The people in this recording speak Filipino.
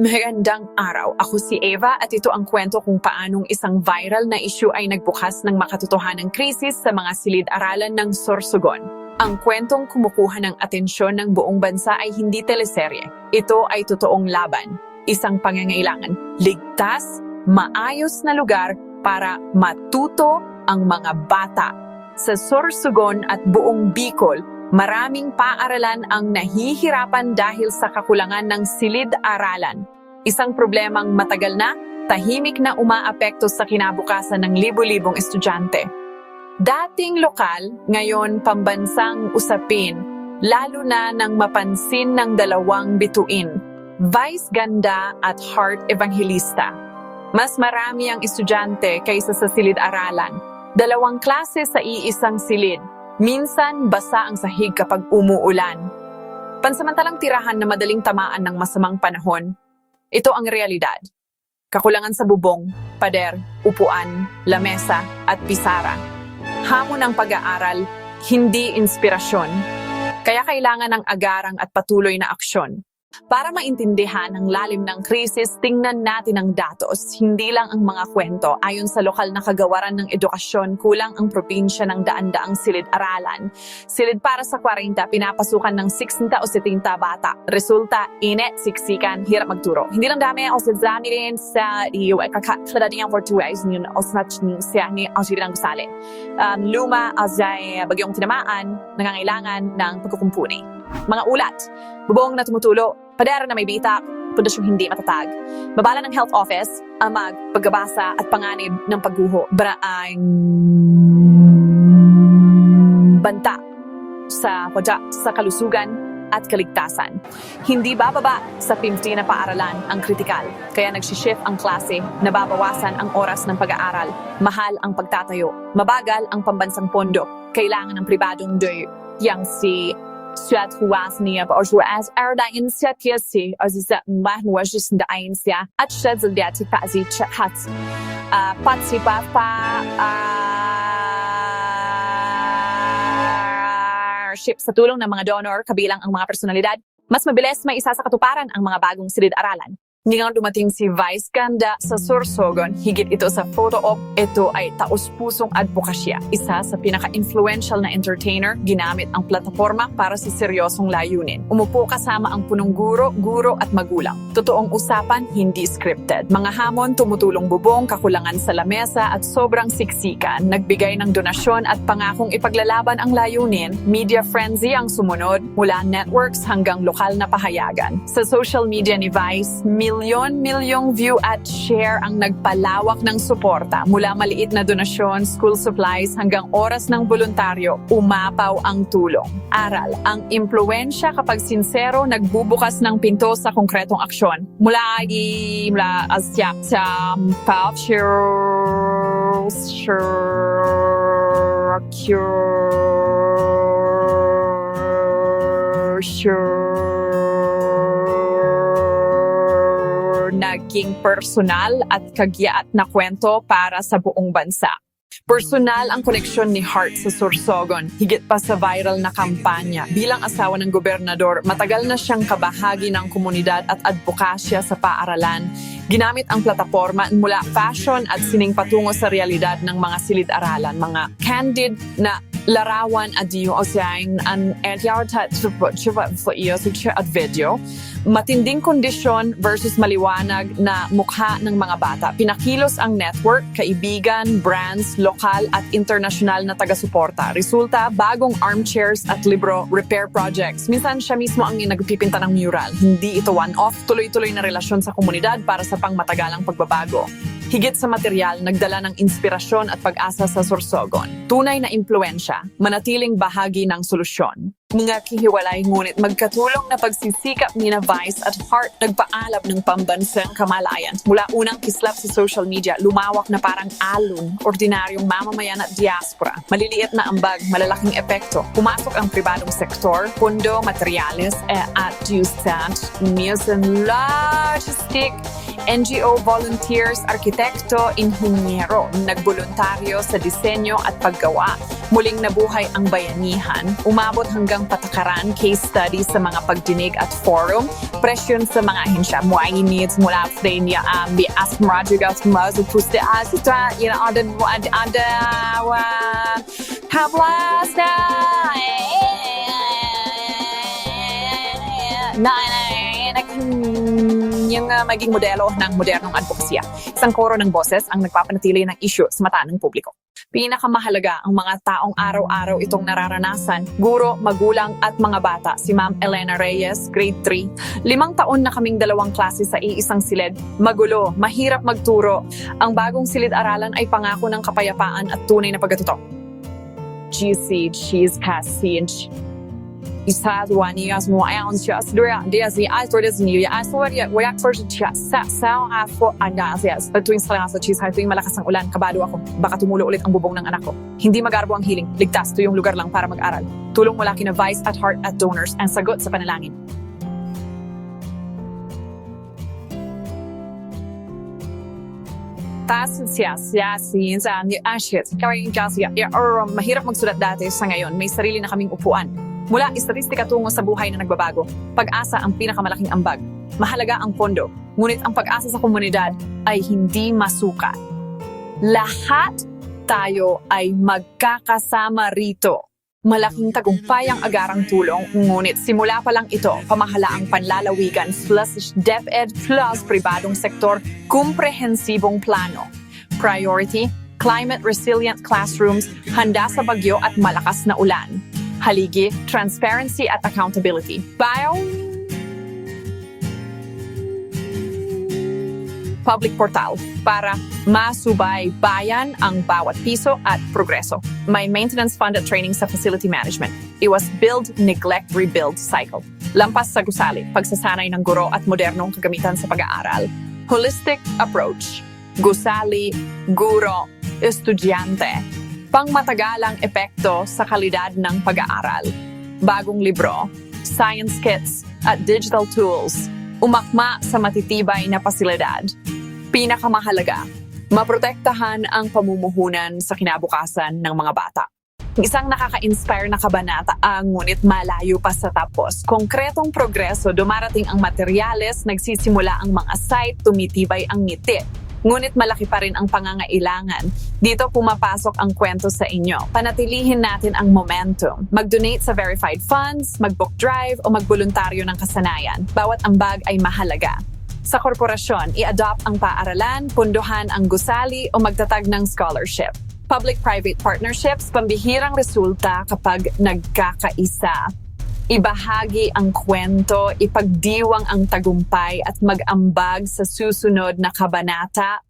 Magandang araw. Ako si Eva at ito ang kwento kung paanong isang viral na issue ay nagbukas ng makatotohanang krisis sa mga silid-aralan ng Sorsogon. Ang kwentong kumukuha ng atensyon ng buong bansa ay hindi teleserye. Ito ay totoong laban. Isang pangangailangan. Ligtas, maayos na lugar para matuto ang mga bata. Sa Sorsogon at buong Bicol, Maraming paaralan ang nahihirapan dahil sa kakulangan ng silid-aralan. Isang problemang matagal na, tahimik na umaapekto sa kinabukasan ng libu-libong estudyante. Dating lokal, ngayon pambansang usapin, lalo na nang mapansin ng dalawang bituin, Vice Ganda at Heart Evangelista. Mas marami ang estudyante kaysa sa silid-aralan. Dalawang klase sa iisang silid. Minsan, basa ang sahig kapag umuulan. Pansamantalang tirahan na madaling tamaan ng masamang panahon. Ito ang realidad. Kakulangan sa bubong, pader, upuan, lamesa, at pisara. Hamon ng pag-aaral, hindi inspirasyon. Kaya kailangan ng agarang at patuloy na aksyon. Para maintindihan ang lalim ng krisis, tingnan natin ang datos, hindi lang ang mga kwento. Ayon sa lokal na kagawaran ng edukasyon, kulang ang probinsya ng daan-daang silid-aralan. Silid para sa 40, pinapasukan ng 60 o 70 bata. Resulta, init, siksikan, hirap magturo. Hindi lang dami o dami rin sa iyo ay kakakladading ang fortuais yun o snatch ni siya ni ang ng gusali. Um, luma ay bagyong tinamaan, nangangailangan ng pagkukumpuni. Mga ulat, bubong na tumutulo, padera na may bitak, pundasyong hindi matatag. Babala ng health office ang magpagbabasa at panganib ng pagguho. Baraang banta sa kwadya sa kalusugan at kaligtasan. Hindi bababa sa 50 na paaralan ang kritikal. Kaya nagsishift ang klase, nababawasan ang oras ng pag-aaral, mahal ang pagtatayo, mabagal ang pambansang pondo, kailangan ng pribadong de yang si sytuacjonėje pažiūrės ar dainse tiesiai, azise mahnuožisnda ainse, atšedzi dėti pazi čia hats. Patsi papa. Ship sa tulong ng mga donor kabilang ang mga personalidad, mas mabilis may isa sa katuparan ang mga bagong silid-aralan. Ngayon dumating si Vice Ganda sa Sorsogon, higit ito sa photo op, ito ay taos-pusong advokasya. Isa sa pinaka-influential na entertainer, ginamit ang plataforma para sa seryosong layunin. Umupo kasama ang punong guro, guro at magulang. Totoong usapan, hindi scripted. Mga hamon, tumutulong bubong, kakulangan sa lamesa at sobrang siksikan. Nagbigay ng donasyon at pangakong ipaglalaban ang layunin. Media frenzy ang sumunod mula networks hanggang lokal na pahayagan. Sa social media ni Vice, milyon-milyong view at share ang nagpalawak ng suporta. Mula maliit na donasyon, school supplies hanggang oras ng voluntaryo, umapaw ang tulong. Aral, ang impluensya kapag sincero nagbubukas ng pinto sa konkretong aksyon. Mula i mula asya sa sure naging personal at kagiat na kwento para sa buong bansa. Personal ang koneksyon ni Hart sa Sorsogon, higit pa sa viral na kampanya. Bilang asawa ng gobernador, matagal na siyang kabahagi ng komunidad at advokasya sa paaralan. Ginamit ang plataforma mula fashion at sining patungo sa realidad ng mga silid-aralan, mga candid na larawan at yung osyain an at at video. Matinding kondisyon versus maliwanag na mukha ng mga bata. Pinakilos ang network, kaibigan, brands, lokal at international na taga-suporta. Resulta, bagong armchairs at libro repair projects. Minsan siya mismo ang nagpipinta ng mural. Hindi ito one-off, tuloy-tuloy na relasyon sa komunidad para sa pangmatagalang pagbabago. Higit sa material, nagdala ng inspirasyon at pag-asa sa Sorsogon. Tunay na impluensya, manatiling bahagi ng solusyon. Mga kihiwalay ngunit magkatulong na pagsisikap ni na Vice at Heart nagpaalab ng pambansang kamalayan. Mula unang kislap sa social media, lumawak na parang alon, ordinaryong mamamayan at diaspora. Maliliit na ambag, malalaking epekto. Pumasok ang pribadong sektor, pundo, materialis, eh, at usant, music, logistic, NGO volunteers, arkitekto, inhinyero, nagboluntaryo sa disenyo at paggawa. Muling nabuhay ang bayanihan, umabot hanggang patakaran, case study sa mga pagdinig at forum, presyon sa mga ahensya, muay needs mula sa niya ang bi as Rodriguez Mazu Puste Asitra, ina ada ada ada wa hablas na na yung uh, maging modelo ng modernong advokasya. Isang koro ng boses ang nagpapanatili ng issue sa mata ng publiko. Pinakamahalaga ang mga taong araw-araw itong nararanasan, guro, magulang at mga bata. Si Ma'am Elena Reyes, grade 3. Limang taon na kaming dalawang klase sa iisang silid. Magulo, mahirap magturo. Ang bagong silid-aralan ay pangako ng kapayapaan at tunay na pagkatuto. GC, cheese, passage. Isa duwa niya mo ayon siya sa dura dia si alto des ni ya so ya wa first siya sa sa afo anda siya sa tuwing sa sa cheese tuwing malakas ang ulan kabado ako baka tumulo ulit ang bubong ng anak ko hindi magarbo ang healing ligtas to yung lugar lang para mag-aral tulong mula kina Vice at Heart at Donors ang sagot sa panalangin taas siya siya si sa ni Ashit ya or mahirap magsulat dati sa ngayon may sarili na kaming upuan Mula istatistika tungo sa buhay na nagbabago, pag-asa ang pinakamalaking ambag. Mahalaga ang pondo, ngunit ang pag-asa sa komunidad ay hindi masukat. Lahat tayo ay magkakasama rito. Malaking tagumpay ang agarang tulong, ngunit simula pa lang ito, pamahalaang panlalawigan plus DepEd plus pribadong sektor, kumprehensibong plano. Priority, climate resilient classrooms, handa sa bagyo at malakas na ulan haligi, transparency at accountability. Bio public portal para masubay bayan ang bawat piso at progreso. May maintenance fund at training sa facility management. Iwas build, neglect, rebuild cycle. Lampas sa gusali, pagsasanay ng guro at modernong kagamitan sa pag-aaral. Holistic approach. Gusali, guro, estudyante, pangmatagalang epekto sa kalidad ng pag-aaral. Bagong libro, science kits, at digital tools, umakma sa matitibay na pasilidad. Pinakamahalaga, maprotektahan ang pamumuhunan sa kinabukasan ng mga bata. Isang nakaka-inspire na kabanata ang ngunit malayo pa sa tapos. Konkretong progreso, dumarating ang materyales, nagsisimula ang mga site, tumitibay ang ngiti ngunit malaki pa rin ang pangangailangan. Dito pumapasok ang kwento sa inyo. Panatilihin natin ang momentum. Mag-donate sa verified funds, mag-book drive o magboluntaryo ng kasanayan. Bawat ambag ay mahalaga. Sa korporasyon, i-adopt ang paaralan, punduhan ang gusali o magtatag ng scholarship. Public-private partnerships, pambihirang resulta kapag nagkakaisa ibahagi ang kwento, ipagdiwang ang tagumpay at mag-ambag sa susunod na kabanata